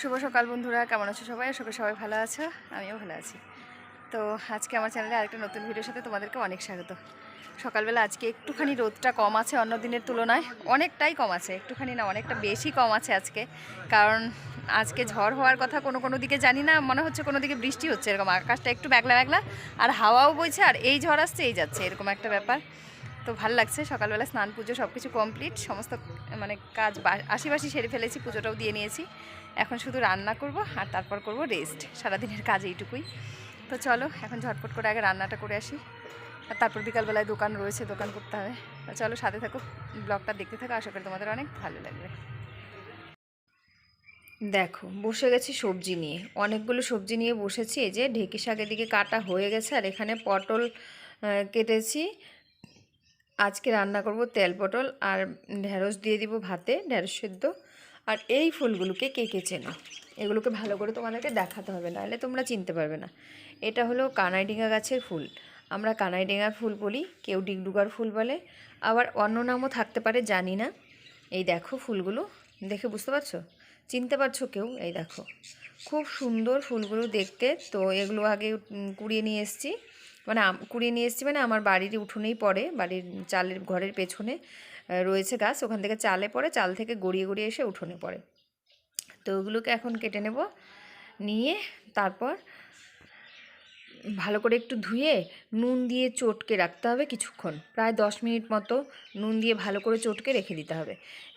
শুভ সকাল বন্ধুরা, কেমন আছো সবাই? আশা সবাই ভালো আছো, আমিও ভালো আছি। তো আজকে আমার চ্যানেলে আরেকটা নতুন ভিডিওর সাথে তোমাদেরকে অনেক স্বাগত। সকালবেলা আজকে একটুখানি রোদটা কম আছে অন্য দিনের তুলনায়, অনেকটাই কম আছে, একটুখানি না, অনেকটা বেশি কম আছে আজকে। কারণ আজকে ঝড় হওয়ার কথা কোনো কোনো দিকে জানি না, মনে হচ্ছে কোনো দিকে বৃষ্টি হচ্ছে, এরকম আকাশটা একটু ব্যাগলা ব্যাগলা, আর হাওয়াও বইছে, আর এই ঝড় আসছে, এই যাচ্ছে, এরকম একটা ব্যাপার। তো ভালো লাগছে। সকালবেলা স্নান, পুজো সব কিছু কমপ্লিট সমস্ত মানে কাজ আশিবাসি সেরে ফেলেছি, পুজোটাও দিয়ে নিয়েছি। এখন শুধু রান্না করব আর তারপর করব রেস্ট সারাদিনের কাজ এইটুকুই। তো চলো, এখন ঝটপট করে আগে রান্নাটা করে আসি। আর তারপর বিকালবেলায় দোকান রয়েছে, দোকান করতে হবে। চলো, সাথে থাকো। ব্লগটা দেখতে থাকো, আশা করি তোমাদের অনেক ভালো লাগবে। দেখো, বসে গেছি সবজি নিয়ে। অনেকগুলো সবজি নিয়ে বসেছি। এই যে ঢেকি শাকের দিকে কাটা হয়ে গেছে, আর এখানে পটল কেটেছি। আজকে রান্না করব তেল পটল আর ঢ্যাঁড়স দিয়ে দিব ভাতে ঢ্যাঁড়স সেদ্ধ। আর এই ফুলগুলোকে কে কে চেনো? এগুলোকে ভালো করে তোমাদেরকে দেখাতে হবে, নাহলে তোমরা চিনতে পারবে না। এটা হলো কানাইডিঙা গাছের ফুল। আমরা কানাইডিঙার ফুল বলি, কেউ ডিগডুগার ফুল বলে। আবার অন্য নামও থাকতে পারে, জানি না। এই দেখো ফুলগুলো, দেখে বুঝতে পারছ? চিনতে পারছ কেউ? এই দেখো। খুব সুন্দর ফুলগুলো দেখতে। তো এগুলো আগে কুড়িয়ে নিয়ে এসেছি। মানে কুড়িয়ে নিয়ে এসেছি মানে আমার বাড়ির উঠোনেই পড়ে, বাড়ির চালের ঘরের পেছনে রয়েছে গাছ, ওখান থেকে চালে পড়ে, চাল থেকে গড়িয়ে গড়িয়ে এসে উঠোনে পড়ে। তো ওগুলোকে এখন কেটে নেব, নিয়ে তারপর ভালো করে একটু ধুয়ে নুন দিয়ে চটকে রাখতে হবে কিছুক্ষণ, প্রায় দশ মিনিট মতো নুন দিয়ে ভালো করে চটকে রেখে দিতে হবে।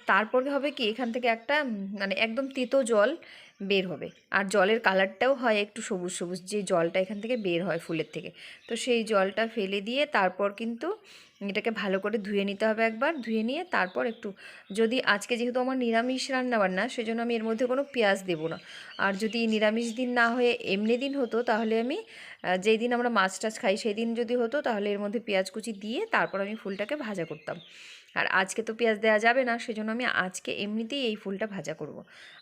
তারপরে হবে কি, এখান থেকে একটা মানে একদম তেতো জল বের হবে। আর জলের কালারটাও হয় একটু সবুজ সবুজ, যে জলটা এখান থেকে বের হয় ফুলের থেকে। তো সেই জলটা ফেলে দিয়ে তারপর কিন্তু এটাকে ভালো করে ধুয়ে নিতে হবে একবার। ধুয়ে নিয়ে তারপর একটু, যদি আজকে যেহেতু আমার নিরামিষ রান্না বান্না সেজন্য আমি এর মধ্যে কোনো পেঁয়াজ দেবো না। আর যদি নিরামিষ দিন না হয়ে এমনি দিন হতো, তাহলে আমি যেই দিন আমরা মাছ টাছ খাই, সেই দিন যদি হতো, তাহলে এর মধ্যে পেঁয়াজ কুচি দিয়ে তারপর আমি ফুলটাকে ভাজা করতাম। আর আজকে তো পেঁয়াজ দেওয়া যাবে না, সেজন্য আমি আজকে এমনিতেই এই ফুলটা ভাজা করব।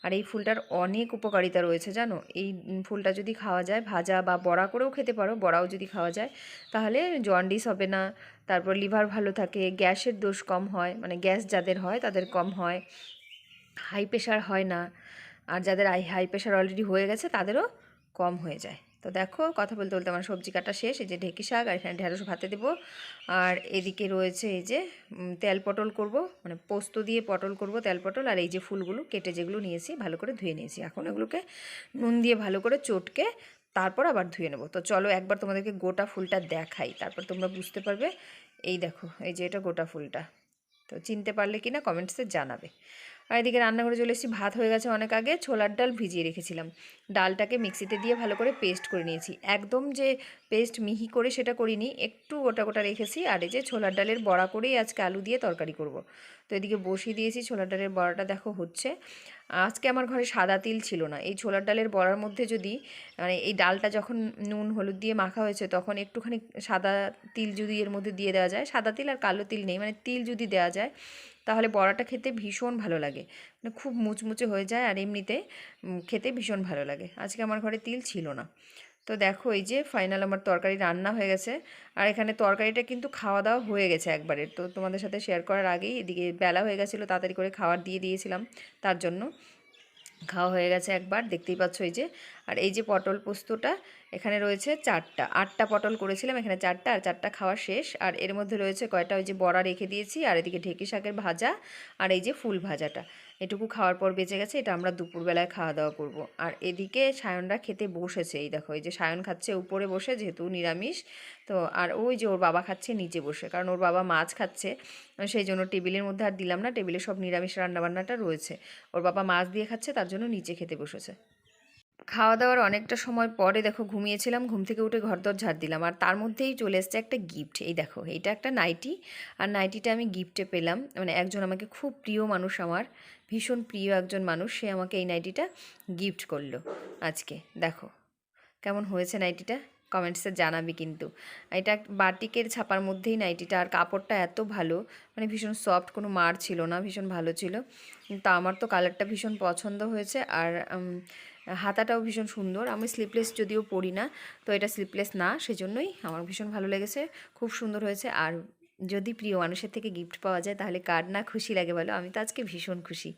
আর এই ফুলটার অনেক উপকারিতা রয়েছে জানো এই ফুলটা যদি খাওয়া যায়, ভাজা বা বড়া করেও খেতে পারো, বড়াও যদি খাওয়া যায়, তাহলে জন্ডিস হবে না, তারপর লিভার ভালো থাকে, গ্যাসের দোষ কম হয় মানে গ্যাস যাদের হয় তাদের কম হয়, হাই প্রেশার হয় না, আর যাদের হাই প্রেশার অলরেডি হয়ে গেছে তাদেরও কম হয়ে যায় তো দেখো, কথা বলতে বলতে আমার সবজি কাটা শেষ, এই যে ঢেকি শাক আর এখানে ঢেঁড়স ভাতে দেবো। আর এদিকে রয়েছে এই যে তেল পটল করব মানে পোস্ত দিয়ে পটল করব, তেল পটল আর এই যে ফুলগুলো কেটে যেগুলো নিয়েছি, ভালো করে ধুয়ে নিয়েছি। এখন এগুলোকে নুন দিয়ে ভালো করে চটকে তারপর আবার ধুয়ে নেব। তো চলো একবার তোমাদেরকে গোটা ফুলটা দেখাই, তারপর তোমরা বুঝতে পারবে। এই দেখো, এই যে এটা গোটা ফুলটা। তো চিনতে পারলে কি না কমেন্টসে জানাবে। আর এদিকে রান্না রান্নাঘরে চলে এসেছি, ভাত হয়ে গেছে অনেক আগে, ছোলার ডাল ভিজিয়ে রেখেছিলাম। ডালটাকে মিক্সিতে দিয়ে ভালো করে পেস্ট করে নিয়েছি। একদম যে পেস্ট মিহি করে সেটা করিনি, একটু গোটা গোটা রেখেছি, আর এই যে ছোলার ডালের বড়া করেই আজকে আলু দিয়ে তরকারি করব। তো এদিকে বসিয়ে দিয়েছি, ছোলার ডালের বড়াটা দেখো হচ্ছে। আজকে আমার ঘরে সাদা তিল ছিল না। এই ছোলার ডালের বড়ার মধ্যে যদি মানে এই ডালটা যখন নুন, হলুদ দিয়ে মাখা হয়েছে, তখন একটুখানি সাদা তিল যদি এর মধ্যে দিয়ে দেওয়া যায়, সাদা তিল আর কালো তিল নেই মানে তিল যদি দেওয়া যায় তাহলে বড়াটা খেতে ভীষণ ভালো লাগে। মানে খুব মুচমুচে হয়ে যায় আর এমনিতে খেতে ভীষণ ভালো লাগে। আজকে আমার ঘরে তিল ছিল না। তো দেখো এই যে ফাইনাল আমার তরকারি রান্না হয়ে গেছে। আর এখানে তরকারিটা কিন্তু খাওয়া দাওয়া হয়ে গেছে একবারে। তো তোমাদের সাথে শেয়ার করার আগেই এদিকে বেলা হয়ে গেছিল, তাড়াতাড়ি করে খাবার দিয়ে দিয়েছিলাম তার জন্য। খাওয়া হয়ে গেছে একবার, দেখতেই পাচ্ছ এই যে। আর এই যে পটল পোস্তটা, এখানে রয়েছে চারটা। আটটা পটল করেছিলাম, এখানে চারটা, আর চারটা খাওয়া শেষ। আর এর মধ্যে রয়েছে কয়টা, ওই যে বড়া রেখে দিয়েছি, আর এদিকে ঢেঁকি শাকের ভাজা, আর এই যে ফুল ভাজাটা। এটুকু খাওয়ার পর বেঁচে গেছে, এটা আমরা দুপুরবেলায় খাওয়া দাওয়া করব। আর এদিকে সায়নরা খেতে বসেছে, এই দেখো, এই যে সায়ন খাচ্ছে উপরে বসে, যেহেতু নিরামিষ, তো আর ওই যে ওর বাবা খাচ্ছে নিচে বসে, কারণ ওর বাবা মাছ খাচ্ছে, সেই জন্য টেবিলের মধ্যে আর দিলাম না, টেবিলে সব নিরামিষ রান্নাবান্নাটা রয়েছে। ওর বাবা মাছ দিয়ে খাচ্ছে, তার জন্য নিচে খেতে বসেছে। খাওয়া দাওয়ার অনেকটা সময় পরে দেখো ঘুমিয়েছিলাম, ঘুম থেকে উঠে ঘরদর ঝাড় দিলাম। আর তার মধ্যেই চলে এসছে একটা গিফট এই দেখো এইটা একটা নাইটি আর নাইটিটা আমি গিফটে পেলাম। মানে একজন আমাকে খুব প্রিয় মানুষ আমার, ভীষণ প্রিয় একজন মানুষ, সে আমাকে এই নাইটিটা গিফট করল আজকে। দেখো, কেমন হয়েছে নাইটিটা কমেন্টসে জানাবি কিন্তু। এটা বাটিকের ছাপার মধ্যেই নাইটিটা আর কাপড়টা এত ভালো মানে ভীষণ সফট কোনো মার ছিল না, ভীষণ ভালো ছিল। তা আমার তো কালারটা ভীষণ পছন্দ হয়েছে। আর হাতাটাও ভীষণ সুন্দর। আমি স্লিপলেস যদিও পরি না, তো এটা স্লিপলেস না, সেজন্যই আমার ভীষণ ভালো লেগেছে, খুব সুন্দর হয়েছে। আর যদি প্রিয় মানুষের থেকে গিফট পাওয়া যায়, তাহলে কার না খুশি লাগে বলো? আমি তো আজকে ভীষণ খুশি।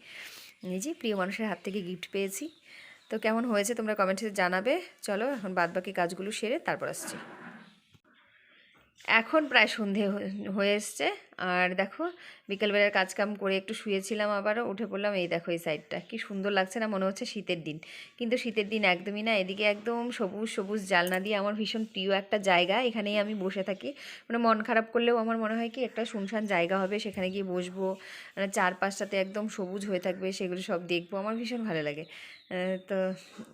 নিজে প্রিয় মানুষের হাত থেকে গিফট পেয়েছি। তো কেমন হয়েছে তোমরা কমেন্টে জানাবে। চলো এখন বাদবাকি কাজগুলো সেরে তারপর আসছি। এখন প্রায় সন্ধে হয়ে- এসছে। আর দেখো, বিকেলবেলার কাজকাম করে একটু শুয়েছিলাম আবারও, উঠে পড়লাম, এই দেখো, এই সাইডটা কি সুন্দর লাগছে না, মনে হচ্ছে শীতের দিন। কিন্তু শীতের দিন একদমই না, এদিকে একদম সবুজ সবুজ জালনা দিয়ে আমার ভীষণ প্রিয় একটা জায়গা, এখানেই আমি বসে থাকি। মানে মন খারাপ করলেও আমার মনে হয় কি, একটা শুনশান জায়গা হবে, সেখানে গিয়ে বসবো। মানে চারপাশটাতে একদম সবুজ হয়ে থাকবে, সেগুলো সব দেখব, আমার ভীষণ ভালো লাগে। তো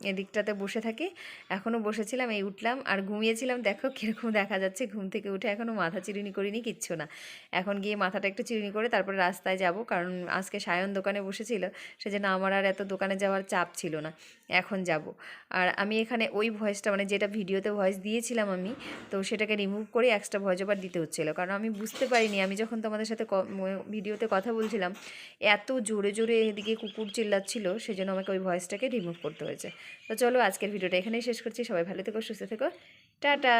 এদিকটাতে বসে থাকি। এখনও বসেছিলাম, এই উঠলাম আর ঘুমিয়েছিলাম। দেখো কীরকম দেখা যাচ্ছে, ঘুম থেকে উঠে এখনও মাথা চিরুনি করিনি, কিচ্ছু না। এখন গিয়ে মাথাটা একটু চিরুনি করে তারপরে রাস্তায় যাব, কারণ আজকে সায়ন দোকানে বসেছিল, সেজন্য আমার আর এত দোকানে যাওয়ার চাপ ছিল না। এখন যাব। আর আমি এখানে ওই ভয়েসটা মানে যেটা ভিডিওতে ভয়েস দিয়েছিলাম আমি, তো সেটাকে রিমুভ করে এক্সট্রা ভয়েস ওভার দিতে হচ্ছিল। কারণ আমি বুঝতে পারিনি, আমি যখন তোমাদের সাথে ভিডিওতে কথা বলছিলাম, এত জোরে জোরে এদিকে কুকুর চিল্লাচ্ছিল, সেজন্য আমাকে ওই ভয়েসটাকে রিমুভ করতে হয়েছে। তো চলো আজকের ভিডিওটা এখানেই শেষ করছি। সবাই ভালো থেকো, সুস্থ থেকো। টাটা!